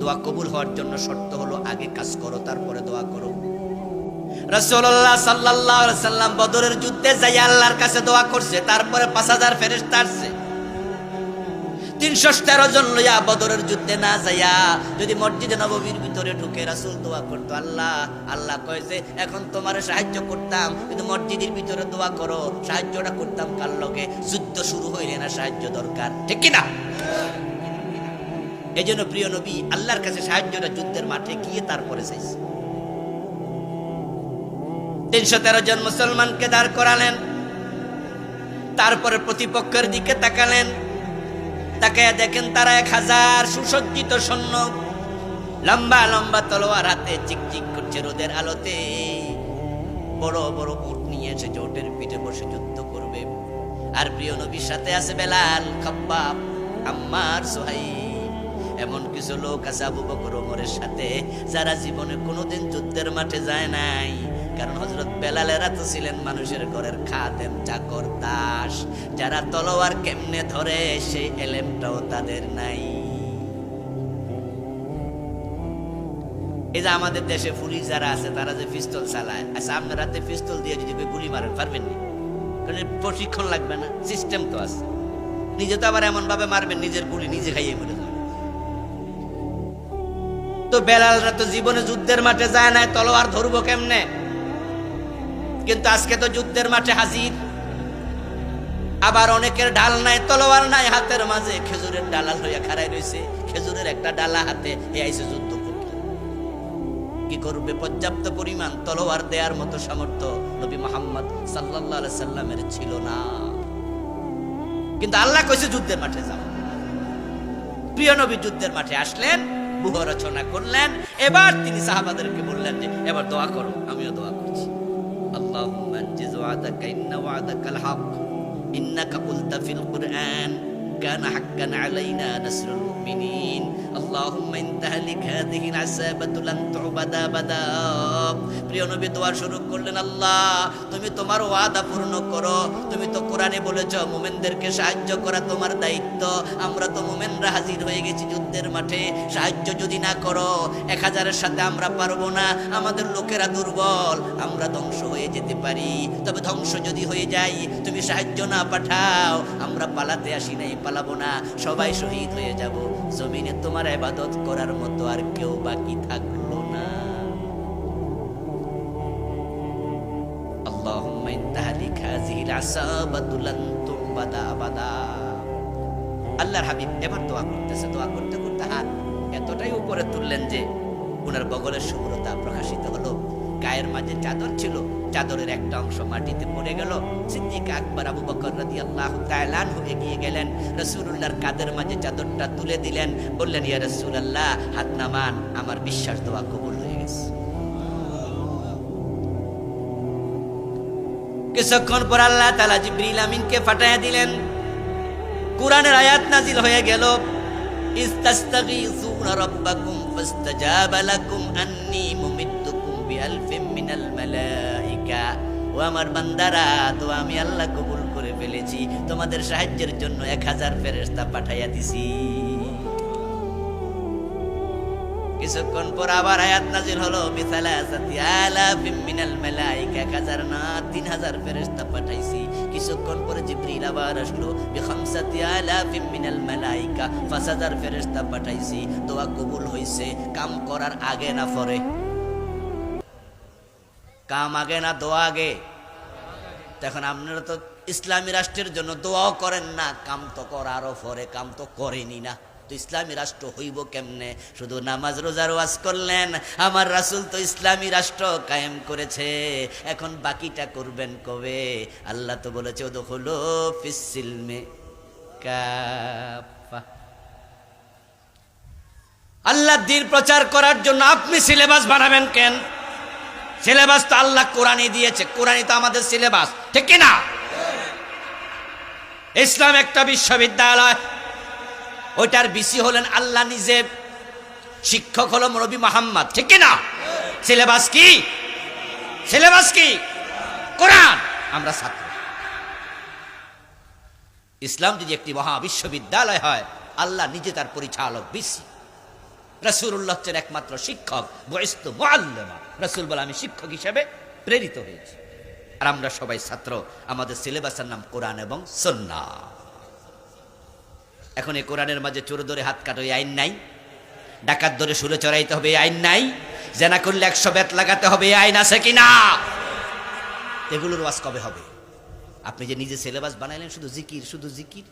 দোয়া কবুল হওয়ার জন্য শর্ত হলো আগে কাজ করো, তারপরে দোয়া করো। রাসূলুল্লাহ সাল্লাল্লাহু আলাইহি সাল্লাম বদরের যুদ্ধে যাই আল্লাহর কাছে দোয়া করছে, তারপরে পাঁচ হাজার ফেরেশতা আসছে। তিনশো তেরো জন লইয়া বদরের যুদ্ধে না যাইয়া যদি মসজিদে নববীর ভিতরে ঢুকে রাসূল দোয়া করতো, আল্লাহ আল্লাহ কয় এখন তোমার সাহায্য করতাম, কিন্তু মসজিদের ভিতরে দোয়া করো, সাহায্যটা করতাম কার লগে? যুদ্ধ শুরু হইলে না সাহায্য দরকার। ঠিক কি না এই জন্য প্রিয় নবী, আল্লাহর কাছে সাহায্যটা যুদ্ধের মাঠে গিয়ে তারপরে চাইছে তিনশো তেরো জন মুসলমানকে দাঁড় করালেন, তারপরে প্রতিপক্ষের দিকে তাকালেন। তাকায় দেখেন তারা এক হাজার সুসজ্জিত সৈন্য, লম্বা লম্বা তলোয়ার হাতে চিকচিক করছে রোদের আলোতে। বড় বড় উট নিয়ে এসে জোটের পিঠে বসে যুদ্ধ করবে। আর প্রিয় নবীর সাথে আছে বেলাল, খাব্বাব, আম্মার সোহাইব। এমন কিছু লোক আছে আবু বকর ওমরের সাথে, যারা জীবনে কোনোদিন যুদ্ধের মাঠে যায় নাই। কারণ হজরত বেলালেরা তো ছিলেন মানুষের ঘরের খাদেম, চাকর, দাস। যারা তলোয়ার কেমনে ধরে, সেই এলেমটাও তাদের নাই। এই যে আমাদের দেশে পুলিশ যারা আছে, তারা যে পিস্তল চালায়। আচ্ছা আপনার হাতে পিস্তল দিয়ে যদি গুলি মারেন, পারবেন না? কারণ প্রশিক্ষণ লাগবে না সিস্টেম তো আছে। নিজে তো আবার এমন ভাবে মারবেন, নিজের গুলি নিজে খাইয়ে মরে তো বেলালরা তো জীবনে যুদ্ধের মাঠে যায় না তলোয়ার ধরবো কেমনে? কিন্তু আজকে তো যুদ্ধের মাঠে হাজির। আবার অনেকের ডাল নাই, তলোয়ার নাই, হাতের মাঝে খেজুরের ডালা লইয়া খাড়াই রয়েছে খেজুরের একটা ডালা হাতে এ আইসে যুদ্ধ কি করবে? পর্যাপ্ত পরিমাণ তলোয়ার মতো সামর্থ্য নবী মোহাম্মদ আলাইহি সাল্লামের ছিল না। কিন্তু আল্লাহ কইছে যুদ্ধের মাঠে যাও। প্রিয় নবী, যুদ্ধের মাঠে আসলেন। বুহ রচনা করলেন। এবার তিনি সাহাবাদেরকে বললেন যে, এবার দোয়া করো, আমিও দোয়া করছি। আল্লাহুম্মা আনজিজ ওয়াদাকা, ইন্না ওয়াদাকাল হক ইন্নাকা কুলতা ফিল কুরআন। كان حقا علينا نصر المؤمنين اللهم إن تهلك هذه العصابة لن تعبد أبدا প্রিয় নবী দোয়া শুরু করলেন আল্লাহ তুমি তোমার ওয়াদা পূর্ণ করো তুমি তো কোরআনে বলেছো মোমেনদেরকে সাহায্য করা তোমার দায়িত্ব আমরা তো মোমেনরা হাজির হয়ে গেছি যুদ্ধের মাঠে সাহায্য যদি না করো এক হাজারের সাথে আমরা পারবো না আমাদের লোকেরা দুর্বল আমরা ধ্বংস হয়ে যেতে পারি তবে ধ্বংস যদি হয়ে যাই তুমি সাহায্য না পাঠাও আমরা পালাতে আসি নাই পালাবো না সবাই শহীদ হয়ে যাব জমিনে তোমার ইবাদত করার মতো আর কেউ বাকি থাকলো না اللهم إن تهلك هذه العصابة لن تعبد أبدا আল্লাহর হাবিব এবার দোয়া করতেছে দোয়া করতে করতে হাত এতটাই উপরে তুললেন যে ওনার বগলের শুভ্রতা প্রকাশিত হলো গায়ের মাঝে চাদর ছিল চাদরের একটা অংশ মাটিতে পড়ে গেল। সিদ্দিক আকবর আবু বকর রাদিয়াল্লাহু তাআলা আনহু এগিয়ে গেলেন। রাসূলুল্লাহর কাদের মাঝে চাদরটা তুলে দিলেন। বললেন, ইয়া রাসূলুল্লাহ, হাত নামান, আমার বিশ্বাস, দোয়া কবুল হয়ে গেছে। কিছুক্ষণ পর আল্লাহ তালা জিব্রিল আমিনকে ফাটাইয়া দিলেন। কোরআনের আয়াত নাজিল হয়ে গেল। রাব্বাকুম ফাস্তাজাবা লাকুম আন্নী ও আমার বান্দারা, তো আমি আল্লাহ কবুল করে ফেলেছি। তোমাদের সাহায্যের জন্য এক হাজার ফেরেস্তা পাঠাইয়া দিছি। কিছুক্ষণ পর আবার আয়াত নাজিল হলো বিসালাসাতি আলাফিম মিনাল মালাইকা, এক হাজার না, তিন হাজার ফেরেশতা পাঠাইছি। কিছুক্ষণ পরে জিবরিল আবার আসলো বিখামসাতি আলাফিম মিনাল মালাইকা, পাঁচ হাজার ফেরেশতা পাঠাইছি। দোয়া কবুল হইছে, কাম করার আগে না পরে। কাম আগে না দোয়া আগে তখন আপনারা তো ইসলামী রাষ্ট্রের জন্য দোয়াও করেন না। কাম তো করারও পরে কাম তো করেনি না। তো ইসলামী রাষ্ট্র হইব কেমনে? শুধু নামাজ, রোজার ওয়াজ করলেন। আমার রাসুল তো ইসলামী রাষ্ট্র কায়েম করেছে। এখন বাকিটা করবেন কবে? আল্লাহ তো বলেছে ও হলো ফিসিলমে আল্লাহ দিন প্রচার করার জন্য আপনি সিলেবাস বানাবেন কেন? সিলেবাস তো আল্লাহ কোরআনই দিয়েছে, কোরআনই তো আমাদের সিলেবাস, ঠিক না ইসলাম একটা বিশ্ববিদ্যালয়, ওইটার বিসি হলেন আল্লাহ নিজে, শিক্ষক হলো নবী মোহাম্মদ, ঠিক না সিলেবাস কি? সিলেবাস কি? কোরআন। আমরা ছাত্র। ইসলাম যদি একটি মহা বিশ্ববিদ্যালয় হয়, আল্লাহ নিজে তার পরিচালক, বিসি। রসুল্লাহ হচ্ছেন একমাত্র শিক্ষক বয়স্ত মোয়াল্লেমা রসুল বলে, আমি শিক্ষক হিসেবে প্রেরিত হয়েছি। আর আমরা সবাই ছাত্র। আমাদের সিলেবাসের নাম কোরআন এবং সন্না। এখন এই কোরআনের মাঝে চোর ধরে হাত কাটো আইন নাই। ডাকাত ধরে সুরে চড়াইতে হবে আইন নাই। জেনা করলে একশো বেত লাগাতে হবে আইন আছে কিনা? এগুলোর ওয়াজ কবে হবে? আপনি যে নিজে সিলেবাস বানাইলেন, শুধু জিকির শুধু জিকির?